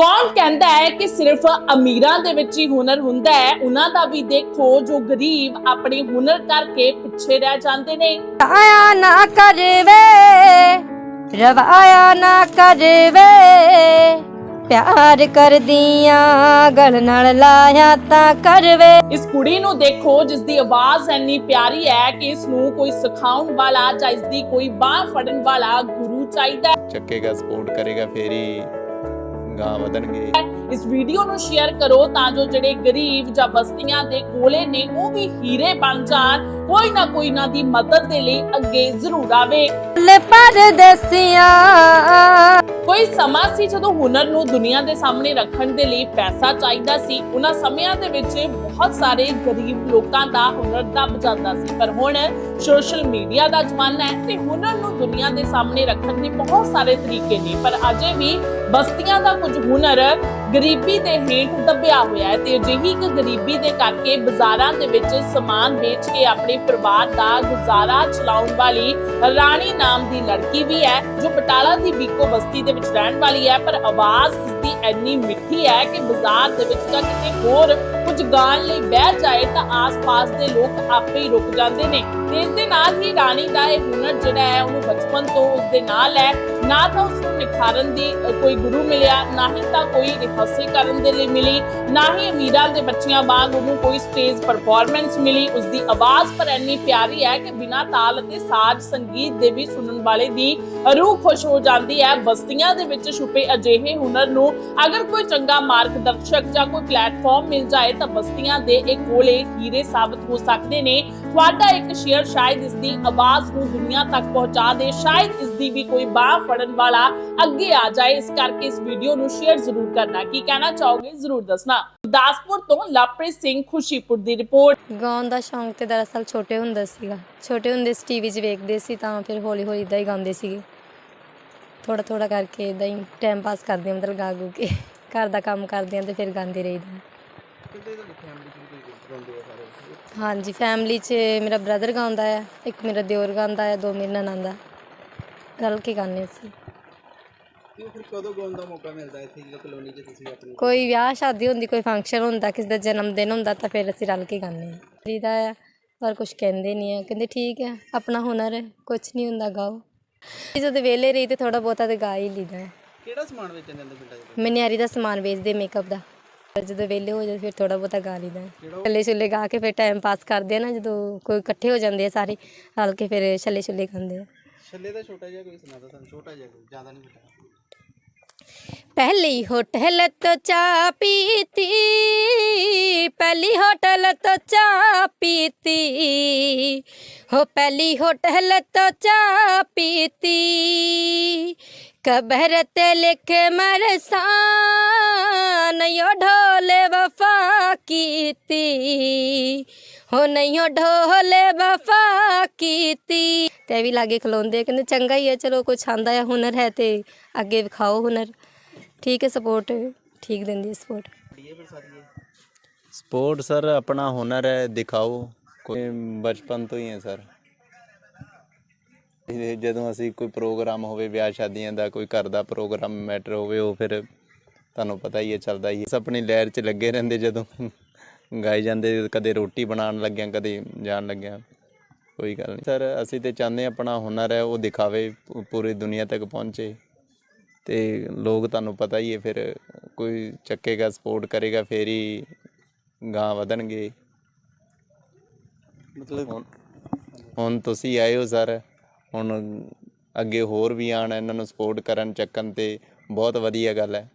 ਕੌਣ ਕਹਿੰਦਾ ਹੈ ਕਿ ਸਿਰਫ ਅਮੀਰਾਂ ਦੇ ਵਿੱਚ ਹੀ ਹੁਨਰ ਹੁੰਦਾ ਹੈ? ਉਹਨਾਂ ਦਾ ਵੀ ਦੇਖੋ ਜੋ ਗਰੀਬ ਆਪਣੇ ਹੁਨਰ ਕਰਕੇ ਪਿੱਛੇ ਰਹਿ ਜਾਂਦੇ ਨੇ। ਆਇਆ ਨਾ ਕਰਵੇ ਰਵਾਇਆ ਨਾ ਕਰਵੇ। ਪਿਆਰ ਕਰਦੀਆਂ ਗਲ ਨਾਲ ਲਾਇਆ ਤਾਂ ਕਰਵੇ। ਇਸ ਕੁੜੀ ਨੂੰ ਦੇਖੋ ਜਿਸ ਦੀ ਆਵਾਜ਼ ਇੰਨੀ ਪਿਆਰੀ ਹੈ ਕਿ ਇਸ ਨੂੰ ਕੋਈ ਸਿਖਾਉਣ ਵਾਲਾ ਜਾਂ ਇਸ ਦੀ ਕੋਈ ਬਾਹ ਫੜਨ ਵਾਲਾ ਗੁਰੂ ਚਾਹੀਦਾ। ਚੱਕੇਗਾ ਸਪੋਰਟ ਕਰੇਗਾ ਫੇਰ ਹੀ ਗਾਂ ਵਧਣਗੇ ਇਸ ਵੀਡੀਓ ਨੂੰ ਸ਼ੇਅਰ ਕਰੋ ਤਾਂ ਜੋ ਜਿਹੜੇ ਗਰੀਬ ਜਾਂ ਬਸਤੀਆਂ ਦੇ ਕੋਲੇ ਨੇ ਉਹ ਵੀ ਹੀਰੇ ਬਣ ਜਾਣ। ਕੋਈ ਨਾ ਕੋਈ ਨਾ ਦੀ ਮਦਦ ਦੇ ਲਈ ਅੱਗੇ ਜ਼ਰੂਰ ਆਵੇ। ਲੈ ਪਰਦੇਸੀਆਂ ਕੋਈ ਸਮਾਂ ਸੀ ਜਦੋਂ ਹੁਨਰ ਨੂੰ ਦੁਨੀਆ ਦੇ ਸਾਹਮਣੇ ਰੱਖਣ ਦੇ ਲਈ ਪੈਸਾ ਚਾਹੀਦਾ ਸੀ। ਉਹਨਾਂ ਸਮਿਆਂ ਦੇ ਵਿੱਚ ਬਹੁਤ ਸਾਰੇ ਗਰੀਬ ਲੋਕਾਂ ਦਾ ਹੁਨਰ ਦਬ ਜਾਂਦਾ ਸੀ। ਪਰ ਹੁਣ ਸੋਸ਼ਲ ਮੀਡੀਆ ਦਾ ਜ਼ਮਾਨਾ ਹੈ ਤੇ ਹੁਨਰ ਨੂੰ ਦੁਨੀਆ ਦੇ ਸਾਹਮਣੇ ਰੱਖਣ ਦੇ ਬਹੁਤ ਸਾਰੇ ਤਰੀਕੇ ਨੇ। ਪਰ ਅਜੇ ਵੀ ਬਸਤੀਆਂ ਦਾ ਕੁਝ ਹੁਨਰ ਗਰੀਬੀ ਦੇ ਹੇਠ ਦੱਬਿਆ ਹੋਇਆ ਹੈ ਤੇ ਅਜਿਹੀ ਇੱਕ ਗਰੀਬੀ ਦੇ ਕਰਕੇ ਬਾਜ਼ਾਰਾਂ ਦੇ ਵਿੱਚ ਸਮਾਨ ਵੇਚ ਕੇ ਆਪਣੇ ਪਰਿਵਾਰ ਦਾ ਗੁਜ਼ਾਰਾ ਚਲਾਉਣ ਵਾਲੀ ਰਾਣੀ ਨਾਮ ਦੀ ਲੜਕੀ ਵੀ ਹੈ, ਜੋ ਬਟਾਲਾ ਦੀ ਬੀਕੋ ਬਸਤੀ ਦੇ ਵਿੱਚ ਰਹਿਣ ਵਾਲੀ ਹੈ, ਪਰ ਆਵਾਜ਼ ਇਸ ਦੀ ਇੰਨੀ ਮਿੱਠੀ ਹੈ ਕਿ ਬਾਜ਼ਾਰ ਦੇ ਵਿੱਚ ਜਾਂ ਕਿਤੇ ਹੋਰ ਕੁਝ ਗਾਣ ਲਈ ਬਹਿ ਜਾਏ ਤਾਂ ਆਸ-ਪਾਸ ਦੇ ਲੋਕ ਆਪੇ ਹੀ ਰੁਕ ਜਾਂਦੇ ਨੇ। ਤੇ ਇਸ ਦੇ ਨਾਲ ਹੀ ਰਾਣੀ ਦਾ ਇਹ ਹੁਨਰ ਜਿਹੜਾ ਹੈ, ਉਹਨੂੰ ਬਚਪਨ ਤੋਂ ਉਸ ਦੇ ਨਾਲ ਹੈ। ਨਾ ਤਾਂ ਉਸ ਨੂੰ ਦੀ ਕੋਈ ਗੁਰੂ ਮਿਲਿਆ, ਨਾ ਹੀ ਤਾਂ ਕੋਈ ਰਿਹਰਸਲ ਕਰਨ ਦੇ ਲਈ ਮਿਲੀ, ਨਾ ਹੀ ਅਮੀਰਾਂ ਦੇ ਬੱਚਿਆਂ ਵਾਂਗ ਉਹਨੂੰ ਕੋਈ ਸਟੇਜ ਪਰਫਾਰਮੈਂਸ ਮਿਲੀ। ਉਸ ਦੀ ਆਵਾਜ਼ ਪਰ ਇੰਨੀ ਪਿਆਰੀ ਹੈ ਕਿ ਬਿਨਾਂ ਤਾਲ ਅਤੇ ਸਾਜ਼ ਸੰਗੀਤ ਦੇ ਵੀ ਸੁਣਨ ਵਾਲੇ ਦੀ ਰੂਹ ਖੁਸ਼ ਹੋ ਜਾਂਦੀ ਹੈ। ਬਸਤੀਆਂ ਦੇ ਵਿੱਚ ਛੁਪੇ ਅਜਿਹੇ ਹੁਨਰ ਨੂੰ ਅਗਰ ਕੋਈ ਚੰਗਾ ਮਾਰਗਦਰਸ਼ਕ ਜਾਂ ਕੋਈ ਪਲੇਟਫਾਰਮ ਮਿਲ ਜਾਏ ਤਾਂ ਬਸਤੀਆਂ ਦੇ ਇਹ ਕੋਲੇ ਹੀਰੇ ਸਾਬਤ ਹੋ ਸਕਦੇ ਨੇ। ਤੁਹਾਡਾ ਇੱਕ ਸ਼ੇਅਰ ਸ਼ਾਇਦ ਇਸ ਦੀ ਆਵਾਜ਼ ਨੂੰ ਦੁਨੀਆ ਤੱਕ ਪਹੁੰਚਾ ਦੇ। ਸ਼ਾਇਦ ਇਸ ਦੀ ਵੀ ਕੋਈ ਬਾਹ ਫੜਨ ਵਾਲਾ ਅੱਗੇ ਆ ਜਾਏ। ਇਸ ਕਰਕੇ ਇਸ ਵੀਡੀਓ ਨੂੰ ਸ਼ੇਅਰ ਜ਼ਰੂਰ ਕਰਨਾ। ਕੀ ਕਹਿਣਾ ਚਾਹੋਗੇ? ਜ਼ਰੂਰ ਦੱਸਣਾ। ਗੁਰਦਾਸਪੁਰ ਤੋਂ ਲਵਪ੍ਰੀਤ ਸਿੰਘ ਖੁਸ਼ੀਪੁਰ ਦੀ ਰਿਪੋਰਟ। ਗਾਉਣ ਦਾ ਸ਼ੌਂਕ ਤੇ ਦਰਅਸਲ ਛੋਟੇ ਹੁੰਦਾ ਸੀਗਾ। ਛੋਟੇ ਹੁੰਦੇ ਸੀ ਟੀਵੀ 'ਚ ਵੇਖਦੇ ਸੀ ਤਾਂ ਫਿਰ ਹੌਲੀ ਹੌਲੀ ਇਦਾਂ ਹੀ ਗਾਉਂਦੇ ਸੀਗੇ। ਥੋੜਾ ਥੋੜਾ ਕਰਕੇ ਇਦਾਂ ਹੀ ਟਾਈਮ ਪਾਸ ਕਰਦੇ ਹਾਂ, ਮਤਲਬ ਗਾ gu ਕੇ। ਘਰ ਦਾ ਕੰਮ ਕਰਦੇ ਹਾਂ ਤੇ ਫਿਰ ਗਾਉਂਦੇ ਰਹੀਦਾ ਹਾਂਜੀ ਫੈਮਿਲੀ 'ਚ ਮੇਰਾ ਬ੍ਰਦਰ ਗਾਉਂਦਾ ਹੈ ਇੱਕ ਮੇਰਾ ਦਿਓਰ ਗਾਉਂਦਾ ਹੈ ਦੋ ਮੇਰੇ ਨਨਾਂਦਾ ਰਲ ਕੇ ਗਾਉਂਦੇ ਸੀ ਤੇ ਫਿਰ ਕਦੋਂ ਗਾਉਣ ਦਾ ਮੌਕਾ ਮਿਲਦਾ ਹੈ ਇੱਥੇ ਜਦੋਂ ਕਲੋਨੀ 'ਚ ਤੁਸੀਂ ਆਪਣੀ ਕੋਈ ਵਿਆਹ ਸ਼ਾਦੀ ਹੁੰਦੀ ਕੋਈ ਫੰਕਸ਼ਨ ਹੁੰਦਾ ਕਿਸੇ ਦਾ ਜਨਮ ਦਿਨ ਹੁੰਦਾ ਤਾਂ ਫਿਰ ਅਸੀਂ ਰਲ ਕੇ ਗਾਉਂਦੇ ਹਾਂ। ਹੈ ਪਰ ਕੁਝ ਕਹਿੰਦੇ ਨਹੀਂ ਹੈ ਕਹਿੰਦੇ ਠੀਕ ਹੈ ਆਪਣਾ ਹੁਨਰ ਹੈ ਕੁਝ ਨਹੀਂ ਹੁੰਦਾ ਗਾਓ ਜਦੋਂ ਵਿਹਲੇ ਰਹੀ ਤੇ ਥੋੜਾ ਬਹੁਤਾ ਤੇ ਗਾ ਹੀ ਲਈਦਾ ਹੈ ਕਿਹੜਾ ਸਮਾਨ ਵੇਚਣ ਜਾਂਦੇ ਪਿੰਡਾਂ 'ਚ ਮੈਂ ਨਿਆਰੀ ਦਾ ਸਮਾਨ ਵੇਚਦੇ ਮੇਕਅਪ ਦਾ ਜਦੋਂ ਵਿਹਲੇ ਹੋ ਜਾਂਦੇ ਫਿਰ ਥੋੜਾ ਬਹੁਤਾ ਗਾ ਲਈਦਾ ਹੈ ਛੱਲੇ ਛੁੱਲੇ ਗਾ ਕੇ ਫਿਰ ਟਾਈਮ ਪਾਸ ਕਰਦੇ ਆ ਨਾ ਜਦੋਂ ਕੋਈ ਇਕੱਠੇ ਹੋ ਜਾਂਦੇ ਆ ਸਾਰੇ ਰਲ ਕੇ ਫਿਰ ਛੱਲੇ ਛੁੱਲੇ ਗਾਉਂਦੇ ਆ ਛੱਲੇ ਦਾ ਛੋਟਾ ਜਿਹਾ ਕੋਈ ਸੁਣਾਦਾ ਤੁਹਾਨੂੰ ਛੋਟਾ ਜਿਹਾ ਕੋਈ ਜ਼ਿਆਦਾ ਨਹੀਂ ਪਤਾ पहली होटल तो चा पीती पहली होटल तो चा पीती हो पहली होटल तो चा पीती कबर ते लिख मरसान यो ढोल वफा कीती ਹੋ ਨਹੀਂ ਢੋਲ ਵਫਾ ਕੀਤੀ ਤੇ ਵੀ ਲਾਗੇ ਖਲੋਂਦੇ ਕਹਿੰਦੇ ਚੰਗਾ ਹੀ ਹੈ ਚਲੋ ਕੁਛ ਆਂਦਾ ਹੈ ਹੁਨਰ ਹੈ ਤੇ ਅੱਗੇ ਵਿਖਾਓ ਹੁਨਰ ਠੀਕ ਹੈ ਸਪੋਰਟ ਠੀਕ ਦਿੰਦੀ ਹੈ ਸਪੋਰਟ ਡੀਏ ਫਿਰ ਸਾਰੀ ਇਹ ਸਪੋਰਟ ਸਰ ਆਪਣਾ ਹੁਨਰ ਹੈ ਦਿਖਾਓ ਕੋਈ ਬਚਪਨ ਤੋਂ ਹੀ ਹੈ ਸਰ ਜਦੋਂ ਅਸੀਂ ਕੋਈ ਪ੍ਰੋਗਰਾਮ ਹੋਵੇ ਵਿਆਹ ਸ਼ਾਦੀਆਂ ਦਾ ਕੋਈ ਘਰ ਦਾ ਪ੍ਰੋਗਰਾਮ ਮੈਟਰ ਹੋਵੇ ਉਹ ਫਿਰ ਤੁਹਾਨੂੰ ਪਤਾ ਹੀ ਹੈ ਚੱਲਦਾ ਹੀ ਹੈ ਆਪਣੀ ਲਹਿਰ 'ਚ ਲੱਗੇ ਰਹਿੰਦੇ ਜਦੋਂ ਗਾਏ ਜਾਂਦੇ ਕਦੇ ਰੋਟੀ ਬਣਾਉਣ ਲੱਗਿਆ ਕਦੇ ਜਾਣ ਲੱਗਿਆ ਕੋਈ ਗੱਲ ਨਹੀਂ ਸਰ ਅਸੀਂ ਤੇ ਚਾਹੁੰਦੇ ਹਾਂ ਆਪਣਾ ਹੁਨਰ ਹੈ ਉਹ ਦਿਖਾਵੇ ਪੂਰੀ ਦੁਨੀਆ ਤੱਕ ਪਹੁੰਚੇ ਤੇ ਲੋਕ ਤੁਹਾਨੂੰ ਪਤਾ ਹੀ ਹੈ ਫਿਰ ਕੋਈ ਚੱਕੇਗਾ ਸਪੋਰਟ ਕਰੇਗਾ ਫੇਰ ਹੀ ਗਾਂ ਵਧਣਗੇ। ਮਤਲਬ ਹੁਣ ਤੁਸੀਂ ਆਏ ਹੋ ਸਰ। ਹੁਣ ਅੱਗੇ ਹੋਰ ਵੀ ਆਣ ਇਹਨਾਂ ਨੂੰ ਸਪੋਰਟ ਕਰਨ ਚੱਕਣ ਤੇ ਬਹੁਤ ਵਧੀਆ ਗੱਲ ਹੈ।